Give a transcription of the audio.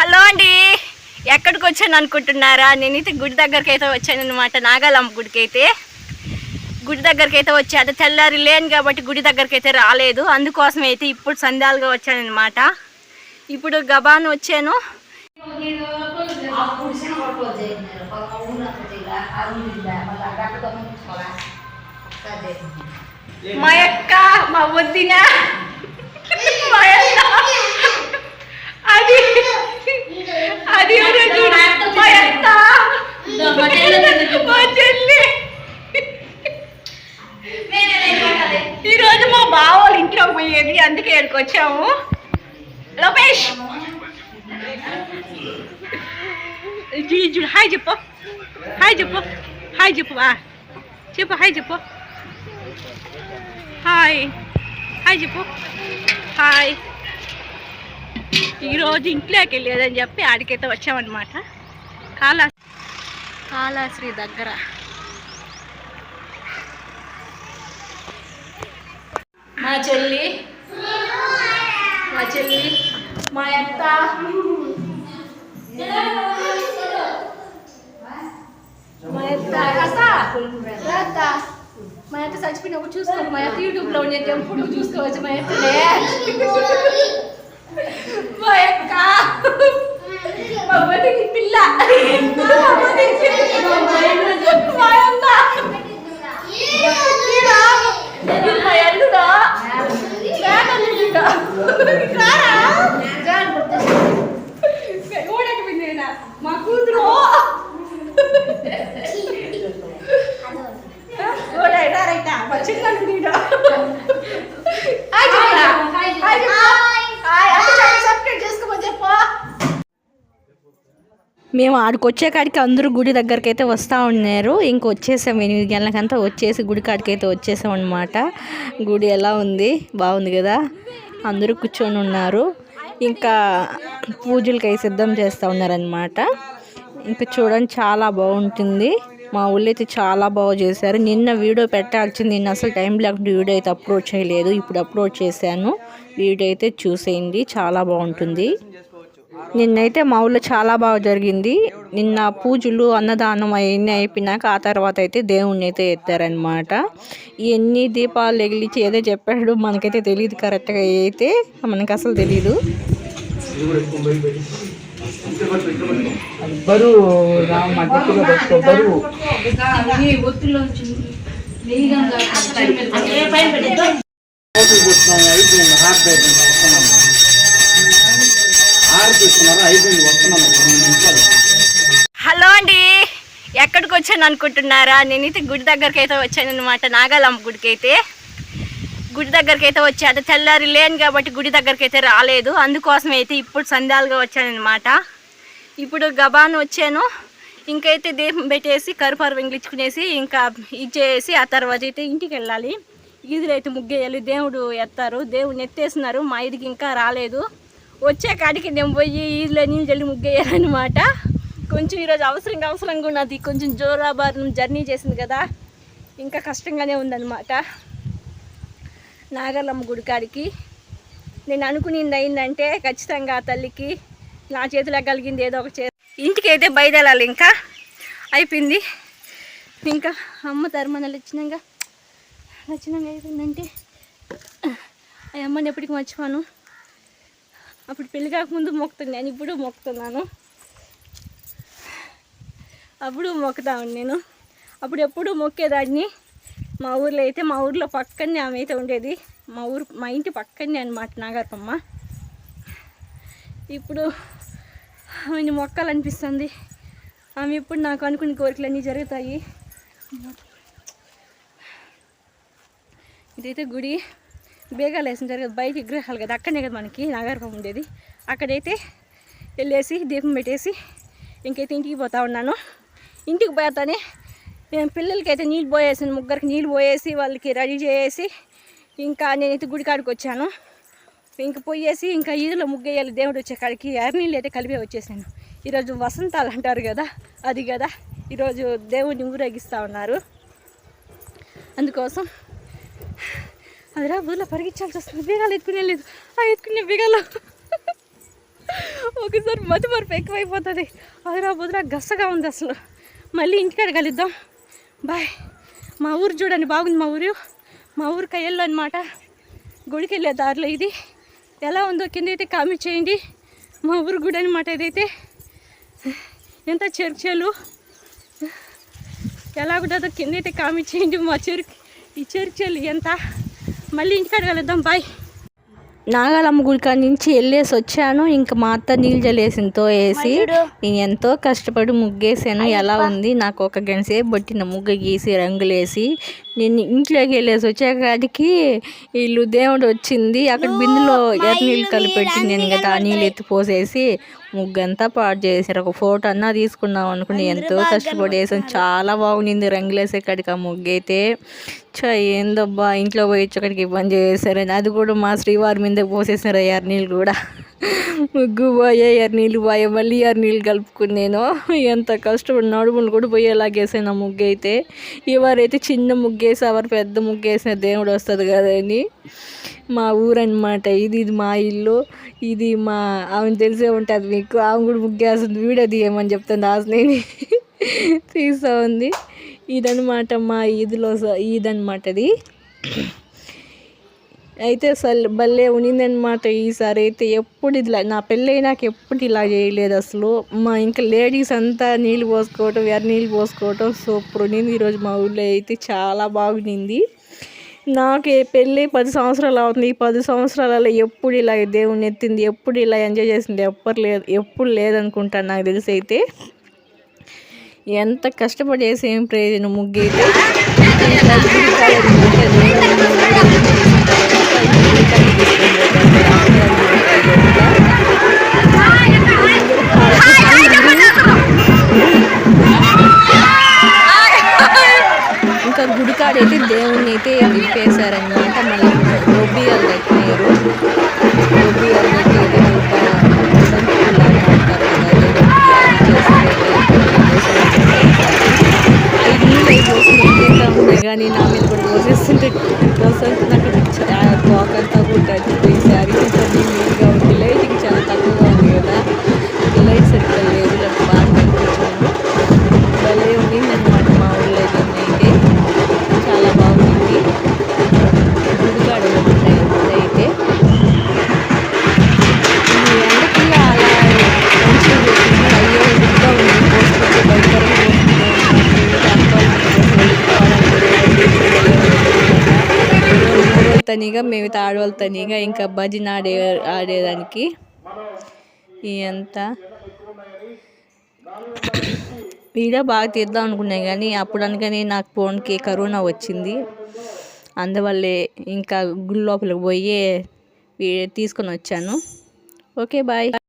Hello అండి. ఎక్కడికి వచ్చాను అనుకుంటున్నారా? నేనైతే గుడి దగ్గరికి అయితే వచ్చాను అనమాట నాగాలమ్మ గుడికి అయితే గుడి దగ్గరికి అయితే వచ్చాను. తెల్లారి లేను కాబట్టి గుడి దగ్గరికి అయితే రాలేదు. అందుకోసం అయితే ఇప్పుడు సంధ్యాలుగా వచ్చాను అనమాట ఇప్పుడు గబాన్ వచ్చాను. మా యొక్క మా వద్దిన మా యొక్క. అది అది మా చెల్లి. ఈరోజు మా బావ వాళ్ళ ఇంట్లో పోయేది అందుకే ఇక్కడికి వచ్చాము. లోపేష్ చూడు హాయ్ చెప్పు. హాయ్ చెప్పు. హాయ్ చెప్పు బా చెప్పు హాయ్ చెప్పు. హాయ్. హాయ్ చెప్పు. హాయ్. ఈరోజు ఇంట్లోకి వెళ్ళేదని చెప్పి ఆడికైతే వచ్చామన్నమాట. కాలా కాళాశ్రీ దగ్గర. మా చెల్లి. మా చెల్లి. మా అత్త. మా అత్త. అత్త మా అత్త చచ్చిపోయినప్పుడు చూసుకో. మా అత్త యూట్యూబ్లో ఉండే ఎప్పుడు చూసుకోవచ్చు మా అత్తనే. మా అక్క మా బతికి పిల్ల మా బతికి మా అన్న ఈడ, ఇది మా అల్లుడా మేనల్లుడా రారా ఓడకి పిన్నేనా మా కూతురు ఓడై రైటా మా చిన్న నీడా హాయ్ చెప్పరా హాయ్ హాయ్ అంటే సబ్స్క్రైబ్ చేసుకోమని చెప్పు మేము ఆడికి వచ్చే కాడికి అందరూ గుడి దగ్గరికి అయితే వస్తూ ఉన్నారు. ఇంక వచ్చేసాం. ఎనిమిది గంటలకంతా వచ్చేసి గుడి కాడికి అయితే వచ్చేసాం అనమాట గుడి ఎలా ఉంది? బాగుంది కదా? అందరూ కూర్చొని ఉన్నారు. ఇంకా పూజలకి సిద్ధం చేస్తూ ఉన్నారనమాట ఇంకా చూడండి చాలా బాగుంటుంది. మా ఊళ్ళో అయితే చాలా బాగా చేశారు. నిన్న వీడియో పెట్టాల్సింది నిన్న అసలు టైం లేకుండా వీడియో అయితే అప్లోడ్ చేయలేదు. ఇప్పుడు అప్లోడ్ చేశాను. వీడియో అయితే చూసేయండి. చాలా బాగుంటుంది. నిన్నైతే మా ఊళ్ళో చాలా బాగా జరిగింది. నిన్న పూజలు అన్నదానం అవన్నీ అయిపోయినాక ఆ తర్వాత అయితే దేవుణ్ణి అయితే ఎత్తారనమాట ఎన్ని దీపాలు ఎగిలిచి ఏదో చెప్పాడు మనకైతే తెలియదు కరెక్ట్గా అయితే మనకు అసలు తెలియదు బరువు బరువు హలో అండి. ఎక్కడికి వచ్చాను అనుకుంటున్నారా? నేనైతే గుడి దగ్గరికి అయితే వచ్చాను అనమాట నాగాలమ్మ గుడికి అయితే గుడి దగ్గరికి అయితే వచ్చాను తెల్లారి లేను కాబట్టి గుడి దగ్గరికి అయితే రాలేదు. అందుకోసం అయితే ఇప్పుడు సంధ్యాలుగా వచ్చాను అనమాట ఇప్పుడు గబాన్ వచ్చాను. ఇంకైతే దీపం పెట్టేసి కరుపారు వెంగిలించుకునేసి ఇంకా ఇచ్చేసి ఆ తర్వాత అయితే ఇంటికి వెళ్ళాలి. ఈదులు అయితే ముగ్గేయాలి. దేవుడు ఎత్తారు. దేవుడిని ఎత్తేస్తున్నారు మా ఇదికి ఇంకా రాలేదు. వచ్చే కాడికి నేను పోయి ఈదులో నీళ్ళు చల్లి ముగ్గేయాలన్నమాట. కొంచెం ఈరోజు అవసరంగా అవసరంగా ఉన్నది. కొంచెం జోరాబారం జర్నీ చేసింది కదా. ఇంకా కష్టంగానే ఉందన్నమాట. నాగలమ్మ గుడి కాడికి. నేను అనుకునింది అయిందంటే ఖచ్చితంగా ఆ తల్లికి నా చేతిలో కలిగింది ఏదో ఒక చే ఇంటికి అయితే బయలుదేరాలి ఇంకా. అయిపోయింది. ఇంకా అమ్మ తరుమనలు వచ్చినాక వచ్చినాక అయిపోయిందంటే ఆ అమ్మని ఎప్పటికి మర్చిపోను. అప్పుడు పెళ్ళి కాకముందు మొక్కుతున్నాను ఇప్పుడు మొక్కుతున్నాను. అప్పుడు మొక్కుతాను నేను. అప్పుడు ఎప్పుడు మొక్కేదాన్ని. మా ఊర్లో అయితే మా ఊర్లో పక్కనే ఆమె అయితే ఉండేది. మా ఊరు మా ఇంటి పక్కనే అనమాట నాగరపమ్మ. ఇప్పుడు ఆమెను మొక్కాలనిపిస్తుంది. ఆమె ఇప్పుడు నాకు అనుకున్న కోరికలన్నీ జరుగుతాయి. ఇదైతే గుడి. బేగాలు వేసిన జరగదు బయట విగ్రహాలు కదా అక్కడనే కదా మనకి నాగార్పం ఉండేది. అక్కడైతే వెళ్ళేసి దీపం పెట్టేసి ఇంకైతే ఇంటికి పోతా ఉన్నాను. ఇంటికి పోతానే నేను పిల్లలకైతే నీళ్ళు పోయేసాను ముగ్గురికి నీళ్ళు పోయేసి వాళ్ళకి రెడీ చేసి ఇంకా నేనైతే గుడి కాడికి వచ్చాను. ఇంక పోయేసి ఇంకా ఈదులో ముగ్గేయాలి దేవుడు వచ్చే కాడికి ఎర్నీళ్ళు అయితే కలిపే వచ్చేసాను. ఈరోజు వసంతాలు అంటారు కదా అది కదా. ఈరోజు దేవుడిని ఊరేగిస్తూ ఉన్నారు. అందుకోసం అదిరా ఊర్లో పరిగించాల్సి వస్తుంది. బీగాలు ఎత్తుకునే లేదు. ఆ ఎత్తుకునే వేగాలు ఒకసారి మతి మరపు ఎక్కువైపోతుంది. అదిరా బుదిరా గస్సగా ఉంది అసలు. మళ్ళీ ఇంటికాడ కలుద్దాం. బాయ్. మా ఊరు చూడండి బాగుంది మా ఊరు. మా ఊరు కయ్యల్లో అనమాట గుడికి వెళ్ళే దారిలో ఇది. ఎలా ఉందో కింద అయితే కామెంట్ చేయండి. మా ఊరు గుడి అనమాట ఇదైతే. ఎంత చర్చలు ఎలా ఉంటుందో కింద అయితే కామెంట్ చేయండి మా చెరుకు ఈ చర్చలు ఎంత. మళ్ళీ ఇంటికాడ కలుద్దాం బాయ్. నాగాలమ్మ గుడి కాడ నుంచి వెళ్ళేసి వచ్చాను. ఇంకా మా అత్త నీళ్ళు జలేసింతో వేసి నేను ఎంతో కష్టపడి ముగ్గేసాను. ఎలా ఉంది? నాకు ఒక గంట సేపు పట్టిన ముగ్గు గీసి రంగులేసి. నేను ఇంట్లోకి వెళ్ళేసి వచ్చేకాడికి వీళ్ళు దేవుడు వచ్చింది. అక్కడ బిందులో ఎర్ర నీళ్ళు కలిపెట్టి నేను కదా ఆ నీళ్ళు ఎత్తి పోసేసి. ముగ్గంతా పాడు చేశారు ఒక ఫోటో అన్నా తీసుకున్నాం అనుకుని ఎంతో కష్టపడి వేసాను చాలా బాగుంది రంగులేసే కాడికి ఆ ముగ్గు అయితే చ ఏందబ్బా ఇంట్లో పోయి వచ్చేకాడికి ఇబ్బంది చేశారని అది కూడా మా శ్రీవారి మీద పోసేసారు ఎర్ర నీళ్ళు కూడా. ముగ్గు పోయే ఎర్నీళ్ళు పోయే మళ్ళీ ఎర్నీళ్ళు కలుపుకుని నేను ఎంత కష్టపడి నడుములు కూడా పోయేలాగేసాను ఆ ముగ్గు అయితే. ఎవరైతే చిన్న ముగ్గు వేసి ఎవరు పెద్ద ముగ్గు వేసిన దేవుడు వస్తుంది కదని మా ఊరు ఇది ఇది మా ఇల్లు. ఇది మా ఆమె తెలిసే ఉంటుంది మీకు. ఆమె కూడా ముగ్గేస్తుంది వీడియో తీయమని చెప్తుంది ఆశని తీస్తూ ఉంది. ఇదనమాట మా ఈదులో స- ఈదనమాట అయితే అసలు భలే ఉన్నిందనమాట ఈసారి అయితే ఎప్పుడు ఇలా నా పెళ్ళైనాక ఎప్పుడు ఇలా చేయలేదు అసలు. మా ఇంకా లేడీస్ అంతా నీళ్ళు పోసుకోవటం ఎర్ర నీళ్ళు పోసుకోవటం సూపర్ ఉన్నింది ఈరోజు మా ఊళ్ళో అయితే చాలా బాగుంది నాకు పెళ్ళి పది సంవత్సరాలు అవుతుంది. ఈ పది సంవత్సరాలలో ఎప్పుడు ఇలా దేవుణ్ణి ఎత్తింది ఎప్పుడు ఇలా ఎంజాయ్ చేసింది ఎప్పుడు లేదు ఎప్పుడు లేదనుకుంటాను నాకు తెలిసి అయితే. ఎంత కష్టపడి చేసే ఏం ప్రయోజనం ముగ్గు అయితే? ఇంకా గుడికాడ ఉంటే దేవుడు ఇంకా గుడికాడైతే దేవుణ్ణి అయితే విప్పేశారనమాట మళ్ళీ గోబియాలు కట్టినారు గోబియాలు కట్టి ఇది కానీ తనీగా మిగతా ఆడవాళ్ళు తనీగా ఇంకా భజన ఆడే ఆడేదానికి. ఇదంతా వీడియో బాగా తీద్దాం అనుకున్నాను కానీ అప్పుడు అనగానే నాకు ఫోన్కి కరోనా వచ్చింది. అందువల్లే ఇంకా గుడి లోపలికి పోయి తీసుకొని వచ్చాను. Okay bye.